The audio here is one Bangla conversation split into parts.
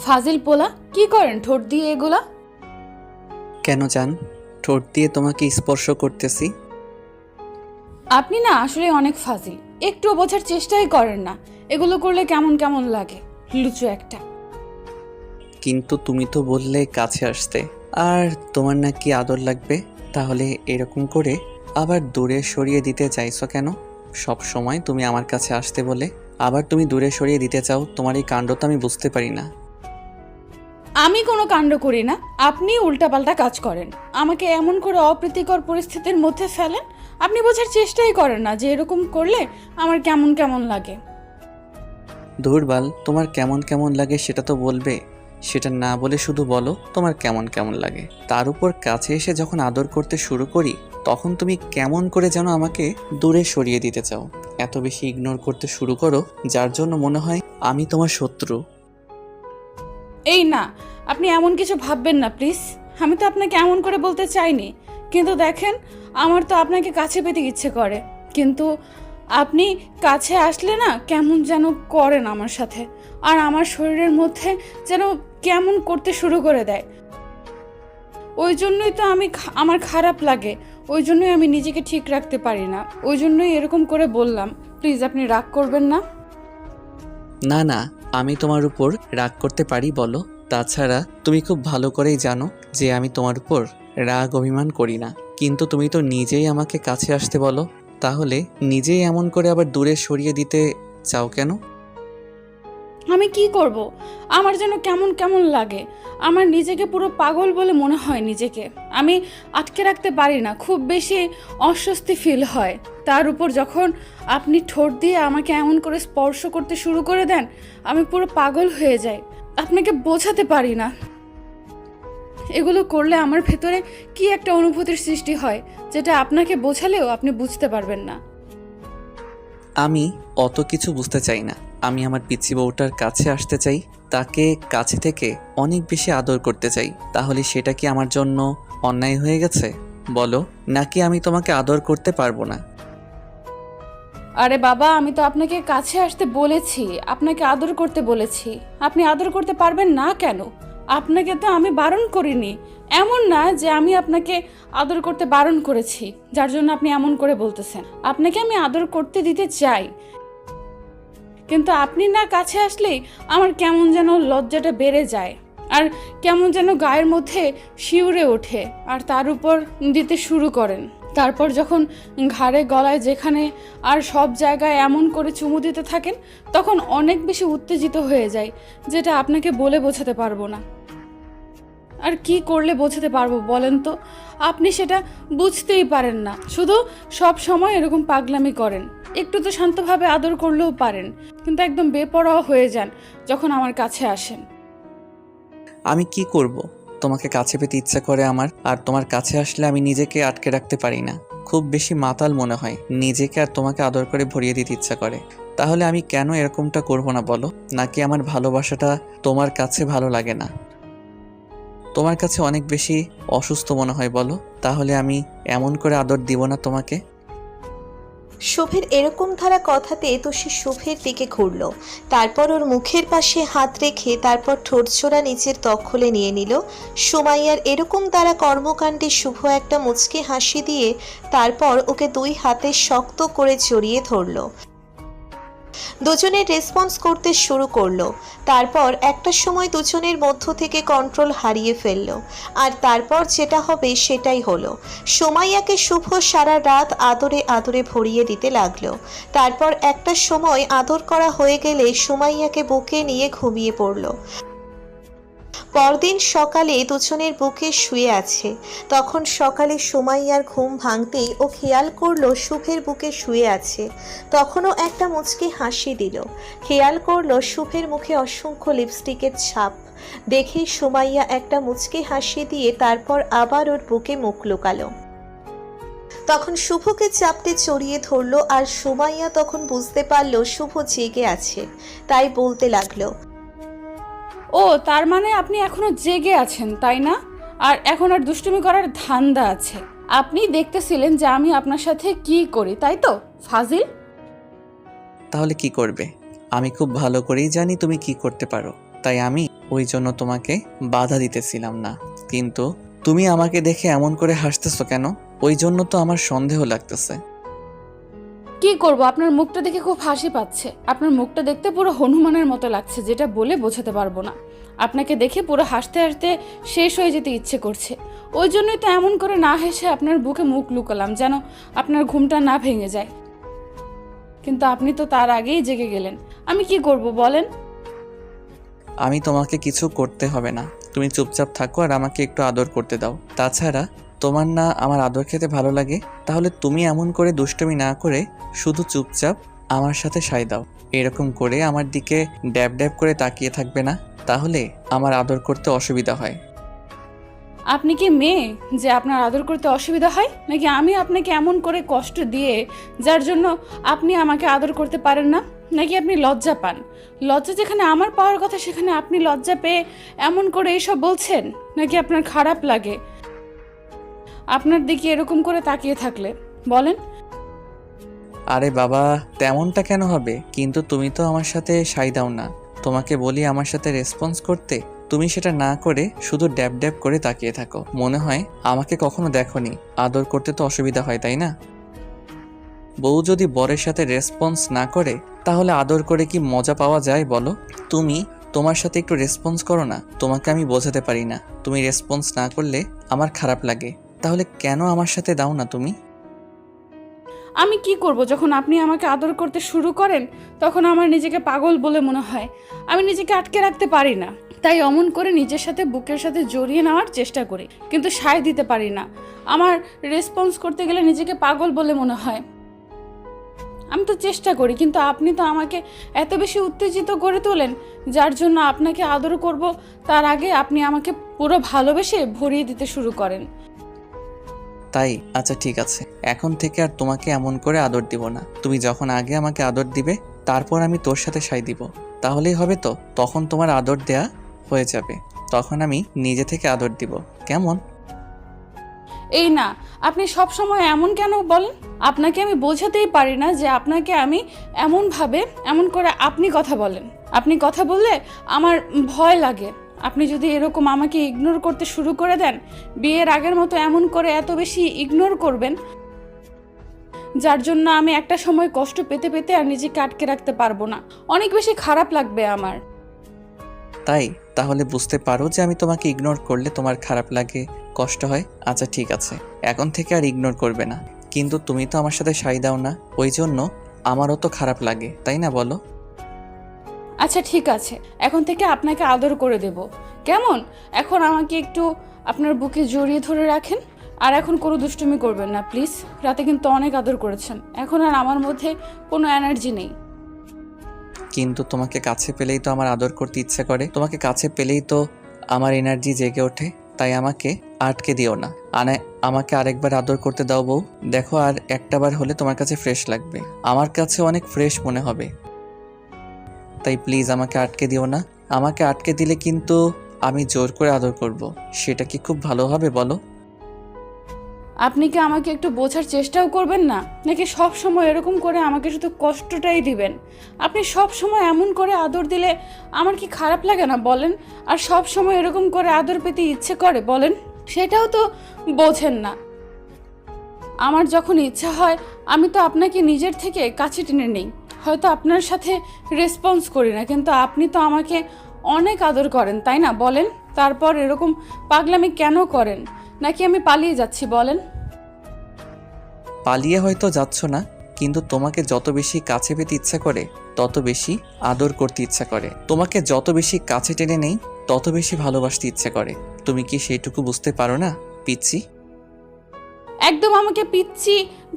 ফাজিল পোলা কি করেন ঠোঁট দিয়ে এগুলা? কেন জান? ঠোঁট দিয়ে তোমাকে স্পর্শ করতেছি। আপনি না আসলে অনেক ফাজিল। একটু বোঝার চেষ্টাই করেন না। এগুলো করলে কেমন কেমন লাগে? লুচু একটা। কিন্তু তুমি তো বললে কাছে আসতে। আর তোমার নাকি আদর লাগবে? তাহলে এরকম করে আবার দূরে সরিয়ে দিতে চাইছো কেন? সব সময় তুমি আমার কাছে আসতে বলে। আবার তুমি দূরে সরিয়ে দিতে চাও তোমার এই কাণ্ড তো আমি বুঝতে পারি না। আমি কোনো কাণ্ড করি না আপনি উল্টাপাল্টা কাজ করেন। আমাকে এমন করে অপ্রীতিকর পরিস্থিতির মধ্যে ফেলেন আপনি বোঝার চেষ্টাই করেন না যে এরকম করলে আমার কেমন কেমন লাগে। ধুরবাল তোমার কেমন কেমন লাগে সেটা তো বলবে। সেটা না বলে শুধু বলো তোমার কেমন কেমন লাগে। তার উপর কাছে এসে যখন আদর করতে শুরু করি তখন তুমি কেমন করে যেন আমাকে দূরে সরিয়ে দিতে চাও। এত বেশি ইগনোর করতে শুরু করো, যার জন্য মনে হয় আমি তোমার শত্রু। এই না, আপনি এমন কিছু ভাববেন না প্লিজ আমি তো আপনাকে এমন করে বলতে চাইনি। কিন্তু দেখেন, আমার তো আপনাকে কাছে পেতে ইচ্ছে করে। কিন্তু আপনি কাছে আসলে না, কেমন যেন করেন আমার সাথে। আর আমার শরীরের মধ্যে যেন কেমন করতে শুরু করে দেয়। ওই জন্যই তো আমি আমার খারাপ লাগে। ওই জন্যই আমি নিজেকে ঠিক রাখতে পারি না। ওই জন্যই এরকম করে বললাম, প্লিজ আপনি রাগ করবেন না। না না, আমি তোমার উপর রাগ করতে পারি, বলো। তাছাড়া তুমি খুব ভালো করেই জানো যে আমি তোমার উপর রাগ অভিমান করি না। কিন্তু তুমি তো নিজেই আমাকে কাছে আসতে বলো। তাহলে নিজেই এমন করে আবার দূরে সরিয়ে দিতে চাও কেন? আমি কি করব? আমার যেন কেমন কেমন লাগে। আমার নিজেকে পুরো পাগল বলে মনে হয় নিজেকে। আমি আটকে রাখতে পারি না, খুব বেশি অস্বস্তি ফিল হয়। তার উপর যখন আপনি ঠোঁট দিয়ে আমাকে এমন করে স্পর্শ করতে শুরু করে দেন, আমি পুরো পাগল হয়ে যাই। আপনাকে বোঝাতে পারি না। এগুলো করলে আমার ভেতরে কি একটা অনুভূতির সৃষ্টি হয়, যেটা আপনাকে বোঝালেও আপনি বুঝতে পারবেন না। আমি অত কিছু বুঝতে চাই না। আমি আমার পিচ্ছি বউটার কাছে আসতে চাই, তাকে কাছে থেকে অনেক বেশি আদর করতে চাই। তাহলে সেটা কি আমার জন্য অন্যায় হয়ে গেছে? বলো, নাকি আমি তোমাকে আদর করতে পারব না? আরে বাবা, আমি তো আপনাকে কাছে আসতে বলেছি। আপনাকে আদর করতে বলেছি। আপনি আদর করতে পারবেন না কেন? আপনাকে তো আমি বারণ করিনি। এমন না যে আমি আপনাকে আদর করতে বারণ করেছি, যার জন্য আপনি এমন করে বলতেছেন। আপনাকে আমি আদর করতে দিতে চাই। কিন্তু আপনি না কাছে আসলেই আমার কেমন যেন লজ্জাটা বেড়ে যায় আর কেমন যেন গায়ের মধ্যে শিউরে ওঠে আর তার উপর দিতে শুরু করেন। তারপর যখন ঘাড়ে, গলায় যেখানে আর সব জায়গায় এমন করে চুমু দিতে থাকেন, তখন অনেক বেশি উত্তেজিত হয়ে যায়, যেটা আপনাকে বলে বোঝাতে পারব না। আর কি করলে বোঝাতে পারব বলেন তো? আপনি সেটা বুঝতেই পারেন না। শুধু সব সময় এরকম পাগলামি করেন। একটু তো শান্তভাবে আদর করলেও পারেন, কিন্তু একদম বেপরোয়া হয়ে যান যখন আমার কাছে আসেন। আমি কি করব? তোমাকে কাছে পেতে ইচ্ছা করে আমার, আর তোমার কাছে আসলে আমি নিজেকে আটকে রাখতে পারি না। খুব বেশি মাতাল মনে হয়, নিজেকে আর তোমাকে আদর করে ভরিয়ে দিতে ইচ্ছা করে। তাহলে আমি কেন এরকমটা করব না বলো? নাকি আমার ভালোবাসাটা তোমার কাছে ভালো লাগে না? তোমার কাছে অনেক বেশি অসুস্থ মনে হয় বলো? তাহলে আমি এমন করে আদর দিব না তোমাকে? শুভের এরকম ধারা কথাতে তো সে শোভের দিকে ঘুরল। তারপর ওর মুখের পাশে হাত রেখে তারপর ঠোঁটছোড়া নিচের দখলে নিয়ে নিল। সুমাইয়ার এরকম দ্বারা কর্মকাণ্ডে শুভ একটা মুচকে হাসি দিয়ে তারপর ওকে দুই হাতে শক্ত করে জড়িয়ে ধরলো। দুজনে রেসপন্স করতে শুরু করল। তারপর একটা সময় দুজনের মধ্য থেকে কন্ট্রোল হারিয়ে ফেলল। আর তারপর যেটা হবে সেটাই হলো। সোমাইয়াকে শুভ সারা রাত আদরে আদরে ভরিয়ে দিতে লাগল। তারপর একটা সময় আদর করা হয়ে গেলে সোমাইয়াকে বুকে নিয়ে ঘুমিয়ে পড়ল। পরদিন সকালে দুজনের বুকে শুয়ে আছে। তখন সকালে সুমাইয়ার ঘুম ভাঙতেই ও খেয়াল করল শুভের বুকে শুয়ে আছে। তখনও একটা মুচকি হাসি দিল। খেয়াল করল শুভের মুখে অসংখ্য লিপস্টিকের ছাপ। দেখে সুমাইয়া একটা মুচকি হাসি দিয়ে তারপর আবার ওর বুকে মুখ লুকালো। তখন শুভকে চাপতে চড়িয়ে ধরলো আর সুমাইয়া তখন বুঝতে পারল শুভ জেগে আছে। তাই বলতে লাগল ও, তার মানে আপনি এখনও জেগে আছেন, তাই না? আর এখন আর দুষ্টুমি করার ধান্দা আছে। আপনি দেখতেছিলেন যে আমি আপনার সাথে কি করি, তাই তো, ফাজিল? তাহলে কি করবে? আমি খুব ভালো করেই জানি তুমি কি করতে পারো। তাই আমি ওই জন্য তোমাকে বাধা দিতেছিলাম না। কিন্তু তুমি আমাকে দেখে এমন করে হাসতেছো কেন? ওই জন্য তো আমার সন্দেহ লাগতেছে। কি করব? আপনার মুখটা দেখে খুব হাসি পাচ্ছে। আপনার মুখটা দেখতে পুরো হনুমানের মতো লাগছে, যেটা বলে বোঝাতে পারব না। আপনাকে দেখে পুরো হাসতে হাসতে শেষ হয়ে যেতে ইচ্ছে করছে। ওই জন্যই তো এমন করে না হেসে আপনার বুকে মুখ লুকালাম, যেন আপনার ঘুমটা না ভেঙে যায়। কিন্তু আপনি তো তার আগেই জেগে গেলেন। আমি কি করব বলেন? আমি তোমাকে কিছু করতে হবে না। তুমি চুপচাপ থাকো আর আমাকে একটু আদর করতে দাও। তাছাড়া তোমার না আমার আদর খেতে ভালো লাগে, তাহলে তুমি এমন করে দুষ্টমি না করে শুধু চুপচাপ আমার সাথে সাই দাও। এরকম করে আমার দিকে ড্যাব ড্যাব করে তাকিয়ে থাকবে না, তাহলে আমার আদর করতে অসুবিধা হয়। আপনি কি মেয়ে যে আপনার আদর করতে অসুবিধা হয়? নাকি আমি আপনাকে এমন করে কষ্ট দিয়ে যার জন্য আপনি আমাকে আদর করতে পারেন না? নাকি আপনি লজ্জা পান? লজ্জা যেখানে আমার পাওয়ার কথা, সেখানে আপনি লজ্জা পেয়ে এমন করে এইসব বলছেন? নাকি আপনার খারাপ লাগে? আপনার দিকে এরকম করে তাকিয়ে থাকলে, বলেন। আরে বাবা, তেমনটা কেন হবে? কিন্তু তুমি তো আমার সাথে সাই দাও না। তোমাকে বলি আমার সাথে রেসপন্স করতে, তুমি সেটা না করে শুধু ড্যাব ড্যাব করে তাকিয়ে থাকো। মনে হয় আমাকে কখনো দেখোনি। আদর করতে তো অসুবিধা হয়, তাই না? বউ যদি বরের সাথে রেসপন্স না করে, তাহলে আদর করে কি মজা পাওয়া যায়, বলো? তুমি তোমার সাথে একটু রেসপন্স করো না। তোমাকে আমি বোঝাতে পারি না। তুমি রেসপন্স না করলে আমার খারাপ লাগে। তাহলে কেন আমার সাথে দাও না তুমি? আমি কি করব? যখন আপনি আমাকে আদর করতে শুরু করেন, তখন আমার নিজেকে পাগল বলে মনে হয়। আমি নিজেকে আটকে রাখতে পারি না। তাই অমন করে নিজের সাথে বুকের সাথে জড়িয়ে নেওয়ার চেষ্টা করি, কিন্তু সায় দিতে পারি না। আমার রেসপন্স করতে গেলে নিজেকে পাগল বলে মনে হয়। আমি তো চেষ্টা করি, কিন্তু আপনি তো আমাকে এত বেশি উত্তেজিত করে তোলেন, যার জন্য আপনাকে আদর করব, তার আগে আপনি আমাকে পুরো ভালোবেসে ভরিয়ে দিতে শুরু করেন। তাই আচ্ছা ঠিক আছে। এখন থেকে আর তোমাকে এমন করে আদর দিব না। তুমি যখন আগে আমাকে আদর দিবে, তারপর আমি তোর সাথে সাই দিব। তাহলেই হবে তো, তখন তোমার আদর দেয়া হয়ে যাবে। তখন আমি নিজে থেকে আদর দিব। কেমন? এই না, আপনি সব সময় এমন কেন বলেন? আপনাকে আমি বোঝাতেই পারি না যে আপনাকে আমি এমনভাবে, এমন করে আপনি কথা বলেন। আপনি কথা বললে আমার ভয় লাগে। আপনি যদি এরকম আমাকে ইগনোর করতে শুরু করে দেন, বিয়ের আগের মতো এমন করে এত বেশি ইগনোর করবেন, যার জন্য আমি একটা সময় কষ্ট পেতে পেতে আর নিজেকে আটকে রাখতে পারব না। অনেক বেশি খারাপ লাগবে আমার। তাই? তাহলে বুঝতে পারো যে আমি তোমাকে ইগনোর করলে তোমার খারাপ লাগে, কষ্ট হয়? আচ্ছা ঠিক আছে। এখন থেকে আর ইগনোর করবে না। কিন্তু তুমি তো আমার সাথে সাই দাও না। ওই জন্য আমারও তো খারাপ লাগে, তাই না বলো? আচ্ছা ঠিক আছে। এখন থেকে আপনাকে আদর করে দেব। কেমন? এখন আমাকে একটু আপনার বুকে জড়িয়ে ধরে রাখেন। আর এখন কোনো দুষ্টুমি করবেন না, প্লিজ। রাতে কিন্তু অনেক আদর করেছেন। এখন আর আমার মধ্যে কোনো এনার্জি নেই। কিন্তু তোমাকে কাছে পেলেই তো আমার আদর করতে ইচ্ছে করে। তোমাকে কাছে পেলেই তো আমার এনার্জি জেগে ওঠে। তাই আমাকে আটকে দিও না। আনে, আমাকে আরেকবার আদর করতে দাও বউ। দেখো আর একটাবার হলে তোমার কাছে ফ্রেশ লাগবে। আমার কাছে অনেক ফ্রেশ মনে হবে। তাই প্লিজ আমাকে আটকে দিও না। আমাকে আটকে দিলে কিন্তু আমি জোর করে আদর করব। সেটা কি খুব ভালো হবে বলো? আপনি কি আমাকে একটু বোঝার চেষ্টাও করবেন না? নাকি সব সময় এরকম করে আমাকে শুধু কষ্টটাই দিবেন? আপনি সব সময় এমন করে আদর দিলে আমার কি খারাপ লাগে না বলেন? আর সব সময় এরকম করে আদর পেতে ইচ্ছে করে বলেন? সেটাও তো বোঝেন না। আমার যখন ইচ্ছা হয়, আমি তো আপনাকে নিজের থেকে কাছে টেনে নেই। হয়তো আপনার সাথে রেসপন্স করি না, কিন্তু আপনি তো আমাকে অনেক আদর করেন, তাই না? বলেন, তারপর এরকম পাগলামি কেন করেন? নাকি আমি পালিয়ে যাচ্ছি, বলেন। পালিয়ে হয়তো যাচ্ছ না, কিন্তু তোমাকে যত বেশি কাছে পেতে ইচ্ছা করে, তত বেশি আদর করতে ইচ্ছা করে। তোমাকে যত বেশি কাছে টেনে নেই, তত বেশি ভালোবাসতে ইচ্ছে করে। তুমি কি সেইটুকু বুঝতে পারো না, পিচ্ছি? একদম আমাকে পিচ্ছি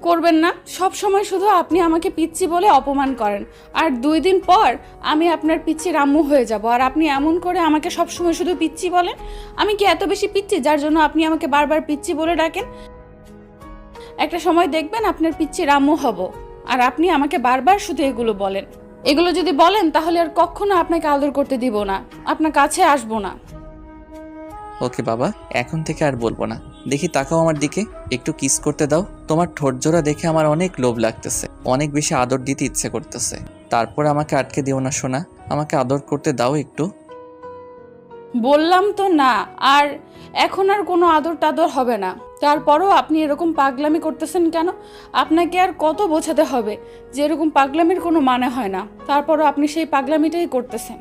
করবেন না। সব সময় শুধু আপনি আমাকে পিচ্ছি বলে অপমান করেন। আর দুই দিন পর আমি আপনার পিচ্ছি রাম্মু হয়ে যাব। আর আপনি এমন করে আমাকে সব সময় শুধু পিচ্ছি বলেন। আমি কি এত বেশি পিচ্ছি যার জন্য আপনি আমাকে বারবার পিচ্ছি বলে ডাকেন? একটা সময় দেখবেন আপনার পিচ্ছি রাম্মু হব। আর আপনি আমাকে বারবার শুধু এগুলো বলেন। এগুলো যদি বলেন তাহলে আর কখনো আপনাকে আদর করতে দিব না। আপনার কাছে আসব না। ওকে বাবা, এখন থেকে আর বলব না। দেখি তাকাও আমার দিকে, একটু কিস করতে দাও। তোমার ঠোঁট জোড়া দেখে আমার অনেক লোভ লাগতেছে, অনেক বেশি আদর দিতে ইচ্ছে করতেছে। তারপর আমাকে আটকে দিও না শোনা আমাকে আদর করতে দাও একটু। বললাম তো না, আর এখন আর কোনো আদর টাদর হবে না। তারপরও আপনি এরকম পাগলামি করতেছেন কেন? আপনাকে আর কত বোঝাতে হবে যে এরকম পাগলামির কোনো মানে হয় না। তারপরও আপনি সেই পাগলামিটাই করতেছেন।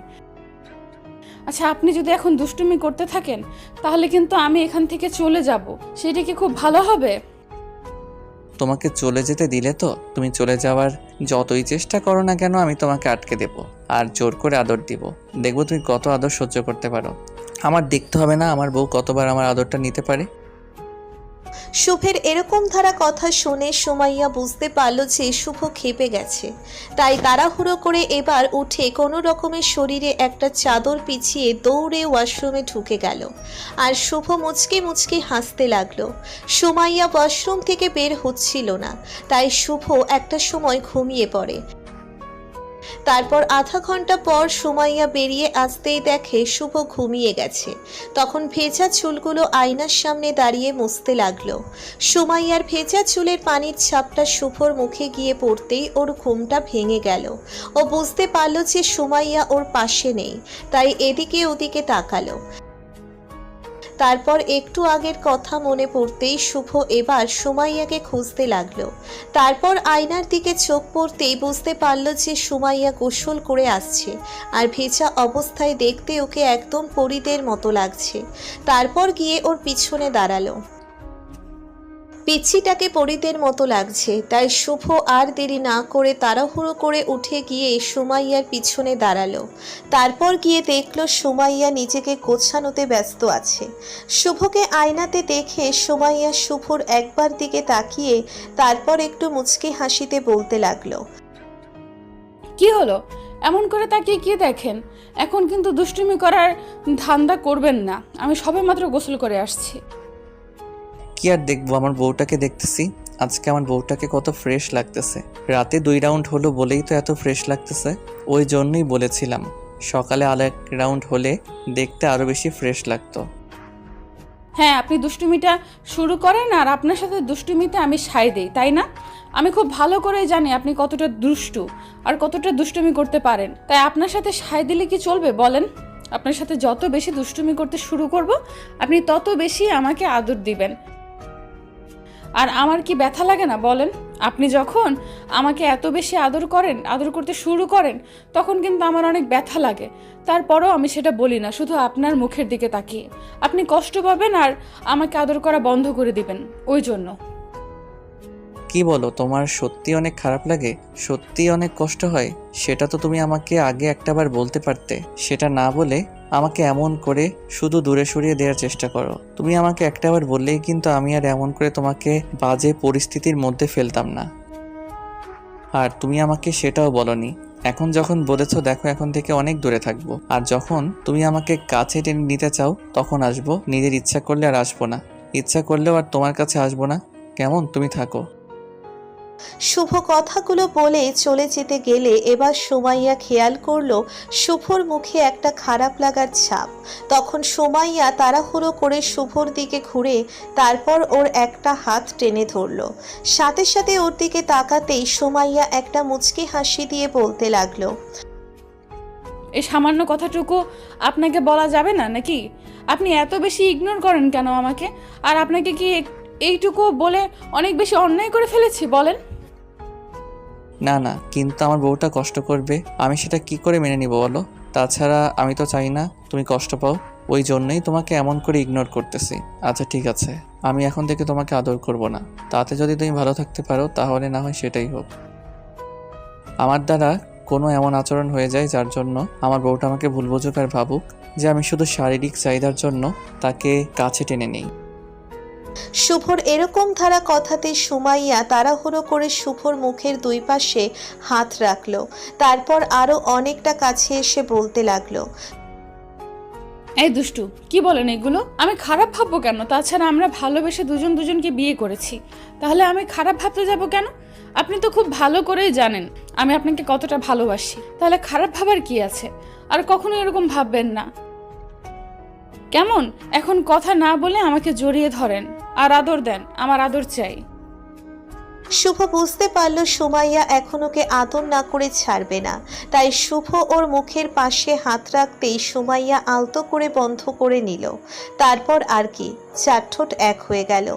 আচ্ছা আপনি যদি এখন দুষ্টুমি করতে থাকেন, তাহলে কিন্তু আমি এখান থেকে চলে যাব। সেটা কি খুব ভালো হবে? তোমাকে চলে যেতে দিলে তো? তুমি চলে যাওয়ার যতই চেষ্টা করো না কেন, আমি তোমাকে আটকে দেব আর জোর করে আদর দিব। দেখব তুমি কত আদর সহ্য করতে পারো। আমার দেখতে হবে না, আমার বউ কতবার আমার আদরটা নিতে পারে? শুভের এরকম ধারা কথা শুনে সুমাইয়া বুঝতে পারল যে শুভ খেপে গেছে। তাই তাড়াহুড়ো করে এবার উঠে কোনো রকমের শরীরে একটা চাদর পিছিয়ে দৌড়ে ওয়াশরুমে ঢুকে গেল। আর শুভ মুচকে মুচকে হাসতে লাগল। সুমাইয়া ওয়াশরুম থেকে বের হচ্ছিল না, তাই শুভ একটা সময় ঘুমিয়ে পড়ে। তারপর আধা ঘণ্টা পর সুমাইয়া বেরিয়ে আসতেই দেখে শুভ ঘুমিয়ে গেছে। তখন ভেজা চুলগুলো আয়নার সামনে দাঁড়িয়ে মুছতে লাগল। সুমাইয়ার ভেজা চুলের পানির ছাপটা শুভর মুখে গিয়ে পড়তেই ওর ঘুমটা ভেঙে গেল। ও বুঝতে পারল যে সুমাইয়া ওর পাশে নেই, তাই এদিকে ওদিকে তাকালো। তারপর একটু আগের কথা মনে পড়তেই শুভ এবার সুমাইয়াকে খুঁজতে লাগল। তারপর আয়নার দিকে চোখ পড়তেই বুঝতে পারল যে সুমাইয়া গোসল করে আসছে আর ভেজা অবস্থায় দেখতে ওকে একদম পরিদের মতো লাগছে। তারপর গিয়ে ওর পিছনে দাঁড়াল। পিচ্ছিটাকে পরিদের মতো লাগছে, তাই শুভ আর দেরি না করে তাড়াহুড়ো করে উঠে গিয়ে সুমাইয়ার পিছনে দাঁড়াল। তারপর গিয়ে দেখল সুমাইয়া নিজেকে গোছানোতে ব্যস্ত আছে। শুভকে আয়নাতে দেখে সুমাইয়া শুভর একবার দিকে তাকিয়ে তারপর একটু মুচকি হাসিতে বলতে লাগল। কি হলো? এমন করে তাকিয়ে কি দেখেন? এখন কিন্তু দুষ্টুমি করার ধান্দা করবেন না। আমি সবেমাত্র গোসল করে আসছি। কি আর দেখব? আমার বউটাকে দেখতেছি। আজকে আমার বউটাকে কত ফ্রেশ লাগতেছে। রাতে দুই রাউন্ড হলো বলেই তো এত ফ্রেশ লাগতেছে। ওই জন্যই বলেছিলাম, সকালে আলো এক রাউন্ড হলে দেখতে আরও বেশি ফ্রেশ লাগতো। হ্যাঁ আপনি দুষ্টুমিটা শুরু করেন আর আপনার সাথে দুষ্টুমিতে আমি সাই দেই, তাই না? আমি খুব ভালো করে জানি আপনি কতটা দুষ্টু আর কতটা দুষ্টুমি করতে পারেন। তাই আপনার সাথে সাই দিলে কি চলবে বলেন? আপনার সাথে যত বেশি দুষ্টুমি করতে শুরু করব, আপনি তত বেশি আমাকে আদর দিবেন। আর আমার কি ব্যথা লাগে না, বলেন? আপনি যখন আমাকে এত বেশি আদর করেন, আদর করতে শুরু করেন, তখন কিন্তু আমার অনেক ব্যথা লাগে। তারপরেও আমি সেটা বলি না, শুধু আপনার মুখের দিকে তাকিয়ে। আপনি কষ্ট পাবেন আর আমাকে আদর করা বন্ধ করে দিবেন, ওই জন্য। কি বলো, তোমার সত্যি অনেক খারাপ লাগে? সত্যি অনেক কষ্ট হয়? সেটা তো তুমি আমাকে আগে একটাবার বলতে পারতে। সেটা না বলে আমাকে এমন করে শুধু দূরে সরিয়ে দেওয়ার চেষ্টা করো। তুমি আমাকে একটাবার বললেই কিন্তু আমি আর এমন করে তোমাকে বাজে পরিস্থিতির মধ্যে ফেলতাম না। আর তুমি আমাকে সেটাও বলনি। এখন যখন বলেছ, দেখো এখন থেকে অনেক দূরে থাকব। আর যখন তুমি আমাকে কাছে টেনে নিতে চাও, তখন আসব। নিজের ইচ্ছা করলে আর আসব না। ইচ্ছা করলেও আর তোমার কাছে আসব না। কেমন? তুমি থাকো। শুভ কথাগুলো বলে চলে যেতে গেলে এবার সোমাইয়া খেয়াল করল শুভর মুখে একটা খারাপ লাগার ছাপ। তখন সোমাইয়া তাড়াহুড়ো করে শুভর দিকে ঘুরে তারপর ওর একটা হাত টেনে ধরলো। সাথে সাথে ওর দিকে তাকাতেই সোমাইয়া একটা মুচকি হাসি দিয়ে বলতে লাগল এই সামান্য কথাটুকু আপনাকে বলা যাবে না নাকি? আপনি এত বেশি ইগনোর করেন কেন আমাকে? আর আপনাকে কি এইটুকু বলে অনেক বেশি অন্যায় করে ফেলেছি, বলেন। না না, কিন্তু আমার বউটা কষ্ট করবে। আমি সেটা কি করে মেনে নিব বলো? তাছাড়া আমি তো চাই না তুমি কষ্ট পাও। ওই জন্যই তোমাকে এমন করে ইগনোর করতেছি। আচ্ছা ঠিক আছে। আমি এখন থেকে তোমাকে আদর করব না। তাতে যদি তুমি ভালো থাকতে পারো, তাহলে না হয় সেটাই হোক। আমার দ্বারা কোনো এমন আচরণ হয়ে যায় যার জন্য আমার বউটা আমাকে ভুল বুঝুক আর ভাবুক যে আমি শুধু শারীরিক চাহিদার জন্য তাকে কাছে টেনে নিই। শুভর এরকম ধারা কথাতে সুমাইয়া তাড়াহুড়ো করে শুভর মুখের দুই পাশে হাত রাখল। তারপর আরও অনেকটা কাছে এসে বলতে লাগল, এই দুষ্টু, কি বলেন এগুলো? আমি খারাপ ভাববো কেন? তাছাড়া আমরা ভালোবেসে দুজন দুজনকে বিয়ে করেছি। তাহলে আমি খারাপ ভাবতে যাব কেন? আপনি তো খুব ভালো করেই জানেন, আমি আপনাকে কতটা ভালোবাসি। তাহলে খারাপ ভাবার কি আছে? আর কখনো এরকম ভাববেন না। কেমন? এখন কথা না বলে আমাকে জড়িয়ে ধরেন। আর আদর দেন, আমার আদর চাই। শুভ বুঝতে পারল সুমাইয়া এখন ওকে আদর না করে ছাড়বে না। তাই শুভ ওর মুখের পাশে হাত রাখতেই সুমাইয়া আলতো করে বন্ধ করে নিল। তারপর আর কি, চারঠোঁট এক হয়ে গেল।